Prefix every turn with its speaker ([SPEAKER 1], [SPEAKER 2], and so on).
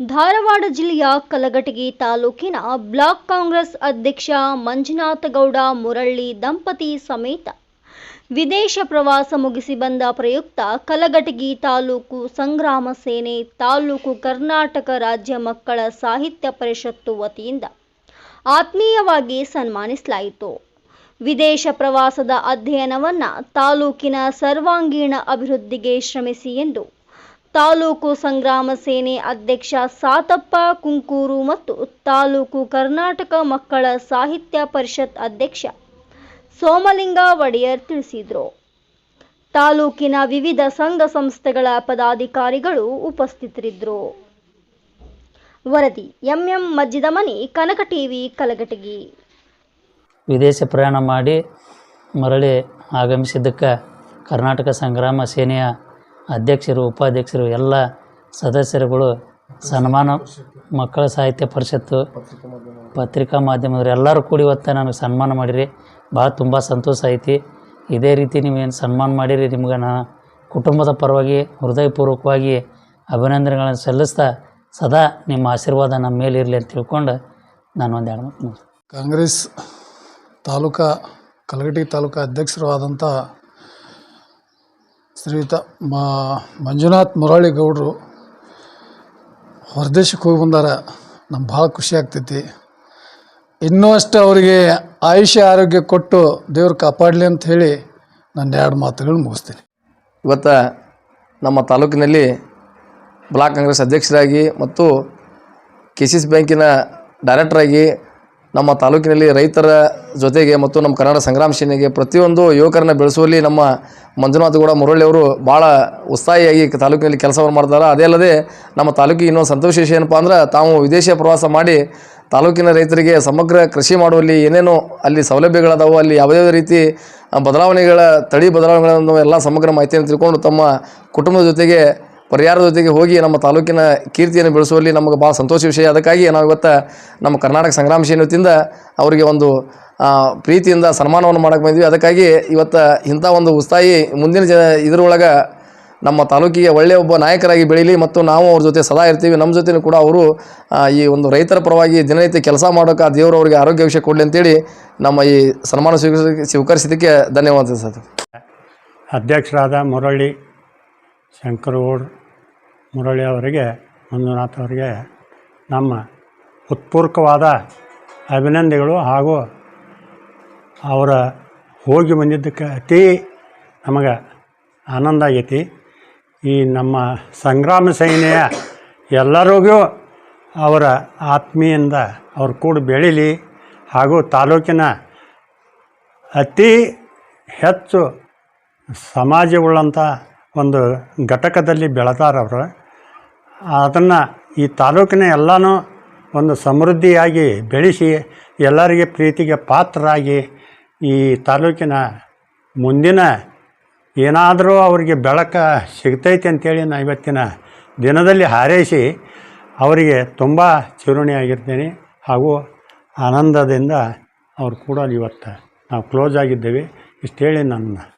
[SPEAKER 1] ಧಾರವಾಡ ಜಿಲ್ಲೆಯ ಕಲಘಟಗಿ ತಾಲೂಕಿನ ಬ್ಲಾಕ್ ಕಾಂಗ್ರೆಸ್ ಅಧ್ಯಕ್ಷ ಮಂಜುನಾಥಗೌಡ ಮುರಳ್ಳಿ ದಂಪತಿ ಸಮೇತ ವಿದೇಶ ಪ್ರವಾಸ ಮುಗಿಸಿ ಬಂದ ಪ್ರಯುಕ್ತ ಕಲಘಟಗಿ ತಾಲೂಕು ಸಂಗ್ರಾಮ ಸೇನೆ, ತಾಲೂಕು ಕರ್ನಾಟಕ ರಾಜ್ಯ ಮಕ್ಕಳ ಸಾಹಿತ್ಯ ಪರಿಷತ್ತು ವತಿಯಿಂದ ಆತ್ಮೀಯವಾಗಿ ಸನ್ಮಾನಿಸಲಾಯಿತು. ವಿದೇಶ ಪ್ರವಾಸದ ಅಧ್ಯಯನವನ್ನು ತಾಲೂಕಿನ ಸರ್ವಾಂಗೀಣ ಅಭಿವೃದ್ಧಿಗೆ ಶ್ರಮಿಸಿ ಎಂದು ತಾಲೂಕು ಸಂಗ್ರಾಮ ಸೇನೆ ಅಧ್ಯಕ್ಷ ಸಾತಪ್ಪ ಕುಂಕೂರು ಮತ್ತು ತಾಲೂಕು ಕರ್ನಾಟಕ ಮಕ್ಕಳ ಸಾಹಿತ್ಯ ಪರಿಷತ್ ಅಧ್ಯಕ್ಷ ಸೋಮಲಿಂಗ ಒಡೆಯರ್ ತಿಳಿಸಿದರು. ತಾಲೂಕಿನ ವಿವಿಧ ಸಂಘ ಸಂಸ್ಥೆಗಳ ಪದಾಧಿಕಾರಿಗಳು ಉಪಸ್ಥಿತರಿದ್ದರು ವರದಿ ಎಂಎಂ ಮಜ್ಜಿದಮನಿ, ಕನಕ ಟಿವಿ, ಕಲಘಟಗಿ.
[SPEAKER 2] ವಿದೇಶ ಪ್ರಯಾಣ ಮಾಡಿ ಮರಳಿ ಆಗಮಿಸಿದ್ದಕ್ಕೆ ಕರ್ನಾಟಕ ಸಂಗ್ರಾಮ ಸೇನೆಯ ಅಧ್ಯಕ್ಷರು, ಉಪಾಧ್ಯಕ್ಷರು ಎಲ್ಲ ಸದಸ್ಯರುಗಳು ಸನ್ಮಾನ ಮಕ್ಕಳ ಸಾಹಿತ್ಯ ಪರಿಷತ್ತು, ಪತ್ರಿಕಾ ಮಾಧ್ಯಮದವ್ರು ಎಲ್ಲರೂ ಕೂಡಿ ಇವತ್ತು ನನಗೆ ಸನ್ಮಾನ ಮಾಡಿರಿ. ಭಾಳ ತುಂಬ ಸಂತೋಷ ಐತಿ. ಇದೇ ರೀತಿ ನೀವೇನು ಸನ್ಮಾನ ಮಾಡಿರಿ, ನಿಮ್ಗೆ ನಾ ಕುಟುಂಬದ ಪರವಾಗಿ, ಹೃದಯಪೂರ್ವಕವಾಗಿ ಅಭಿನಂದನೆಗಳನ್ನು ಸಲ್ಲಿಸ್ತಾ ಸದಾ ನಿಮ್ಮ ಆಶೀರ್ವಾದ ನಮ್ಮ ಮೇಲೆ ಇರಲಿ ಅಂತ ತಿಳ್ಕೊಂಡು ನಾನು ಒಂದು ಎರಡು
[SPEAKER 3] ಕಾಂಗ್ರೆಸ್ ತಾಲೂಕಾ ಕಲಗಟಿ ತಾಲೂಕಾ ಅಧ್ಯಕ್ಷರು ಆದಂಥ ಶ್ರೀಯುತ ಮಾ ಮಂಜುನಾಥ್ ಮುರಳಿ ಗೌಡರು ಹೊರದೇಶಕ್ಕೆ ಹೋಗಿ ಬಂದಾರ. ನಮ್ಗೆ ಭಾಳ ಖುಷಿ ಆಗ್ತೈತಿ. ಇನ್ನೂ ಅಷ್ಟು ಅವರಿಗೆ ಆಯುಷ್ಯ ಆರೋಗ್ಯ ಕೊಟ್ಟು ದೇವ್ರು ಕಾಪಾಡಲಿ ಅಂತ ಹೇಳಿ ನನ್ನ ಎರಡು ಮಾತುಗಳು ಮುಗಿಸ್ತೀನಿ.
[SPEAKER 4] ಇವತ್ತು ನಮ್ಮ ತಾಲೂಕಿನಲ್ಲಿ ಬ್ಲಾಕ್ ಕಾಂಗ್ರೆಸ್ ಅಧ್ಯಕ್ಷರಾಗಿ ಮತ್ತು ಕೆ ಸಿ ಸಿ ಬ್ಯಾಂಕಿನ ಡೈರೆಕ್ಟರಾಗಿ ನಮ್ಮ ತಾಲೂಕಿನಲ್ಲಿ ರೈತರ ಜೊತೆಗೆ ಮತ್ತು ನಮ್ಮ ಕನ್ನಡ ಸಂಗ್ರಾಮ ಸೇನೆಗೆ ಪ್ರತಿಯೊಂದು ಯುವಕರನ್ನ ಬೆಳೆಸುವಲ್ಲಿ ನಮ್ಮ ಮಂಜುನಾಥಗೌಡ ಮುರಳಿ ಅವರು ಭಾಳ ಉತ್ಸಾಹಿಯಾಗಿ ತಾಲೂಕಿನಲ್ಲಿ ಕೆಲಸವನ್ನು ಮಾಡ್ತಾರೆ ಅದೇ ಅಲ್ಲದೆ ನಮ್ಮ ತಾಲೂಕಿಗೆ ಇನ್ನೊಂದು ಸಂತೋಷ ವಿಷಯ ಏನಪ್ಪ ಅಂದ್ರೆ ತಾವು ವಿದೇಶ ಪ್ರವಾಸ ಮಾಡಿ ತಾಲೂಕಿನ ರೈತರಿಗೆ ಸಮಗ್ರ ಕೃಷಿ ಮಾಡುವಲ್ಲಿ ಏನೇನು ಅಲ್ಲಿ ಸೌಲಭ್ಯಗಳದಾವು, ಅಲ್ಲಿ ಯಾವುದೇ ರೀತಿ ಬದಲಾವಣೆಗಳ, ತಳಿ ಬದಲಾವಣೆಗಳನ್ನು ಎಲ್ಲ ಸಮಗ್ರ ಮಾಹಿತಿಯನ್ನು ತಿಳ್ಕೊಂಡು ತಮ್ಮ ಕುಟುಂಬದ ಜೊತೆಗೆ ಪರಿಹಾರದ ಜೊತೆಗೆ ಹೋಗಿ ನಮ್ಮ ತಾಲೂಕಿನ ಕೀರ್ತಿಯನ್ನು ಬೆಳೆಸುವಲ್ಲಿ ನಮಗೆ ಭಾಳ ಸಂತೋಷ ವಿಷಯ. ಅದಕ್ಕಾಗಿ ನಾವು ಇವತ್ತು ನಮ್ಮ ಕರ್ನಾಟಕ ಸಂಗ್ರಾಮ ಸೇನೆ ಅವರಿಗೆ ಒಂದು ಪ್ರೀತಿಯಿಂದ ಸನ್ಮಾನವನ್ನು ಮಾಡಕ್ಕೆ ಬಂದ್ವಿ ಅದಕ್ಕಾಗಿ ಇವತ್ತು ಇಂಥ ಒಂದು ಉತ್ಸಾಹಿ ಮುಂದಿನ ಜ ಇದರೊಳಗೆ ನಮ್ಮ ತಾಲೂಕಿಗೆ ಒಳ್ಳೆಯ ಒಬ್ಬ ನಾಯಕರಾಗಿ ಬೆಳೀಲಿ ಮತ್ತು ನಾವು ಅವ್ರ ಜೊತೆ ಸದಾ ಇರ್ತೀವಿ. ನಮ್ಮ ಜೊತೆಯೂ ಕೂಡ ಅವರು ಈ ಒಂದು ರೈತರ ಪರವಾಗಿ ದಿನನಿತ್ಯ ಕೆಲಸ ಮಾಡೋಕೆ ಆ ದೇವರು ಅವರಿಗೆ ಆರೋಗ್ಯ ವಿಷಯ ಕೊಡಲಿ ಅಂತೇಳಿ ನಮ್ಮ ಈ ಸನ್ಮಾನ ಸ್ವೀಕರಿಸಿ, ಸ್ವೀಕರಿಸಿದ್ದಕ್ಕೆ ಧನ್ಯವಾದ ಸರ್.
[SPEAKER 5] ಅಧ್ಯಕ್ಷರಾದ ಮುರಳಿ ಶಂಕರಗೌಡ್ ಮುರಳಿ ಅವರಿಗೆ, ಮಂಜುನಾಥ್ ಅವರಿಗೆ ನಮ್ಮ ಉತ್ಪೂರ್ವಕವಾದ ಅಭಿನಂದನೆಗಳು ಹಾಗೂ ಅವರ ಹೋಗಿ ಬಂದಿದ್ದಕ್ಕೆ ಅತಿ ನಮಗೆ ಆನಂದ ಆಗೈತಿ. ಈ ನಮ್ಮ ಸಂಗ್ರಾಮ ಸೇನೆಯ ಎಲ್ಲರಿಗೂ ಅವರ ಆತ್ಮೀಯಿಂದ ಅವ್ರ ಕೂಡ ಬೆಳೀಲಿ ಹಾಗೂ ತಾಲೂಕಿನ ಅತಿ ಹೆಚ್ಚು ಸಮಾಜವುಳ್ಳಂಥ ಒಂದು ಘಟಕದಲ್ಲಿ ಬೆಳೆದಾರವರು ಅದನ್ನು ಈ ತಾಲೂಕಿನ ಎಲ್ಲನೂ ಒಂದು ಸಮೃದ್ಧಿಯಾಗಿ ಬೆಳೆಸಿ ಎಲ್ಲರಿಗೆ ಪ್ರೀತಿಗೆ ಪಾತ್ರರಾಗಿ ಈ ತಾಲೂಕಿನ ಮುಂದಿನ ಏನಾದರೂ ಅವರಿಗೆ ಬೆಳಕ ಸಿಗ್ತೈತೆ ಅಂತೇಳಿ ನಾನು ಇವತ್ತಿನ ದಿನದಲ್ಲಿ ಹಾರೈಸಿ ಅವರಿಗೆ ತುಂಬ ಚಿರುಣಿಯಾಗಿರ್ತೇನೆ ಹಾಗೂ ಆನಂದದಿಂದ ಅವ್ರು ಕೂಡ ಇವತ್ತು ನಾವು ಕ್ಲೋಸ್ ಆಗಿದ್ದೇವೆ. ಇಷ್ಟು ಹೇಳಿ ನನ್ನ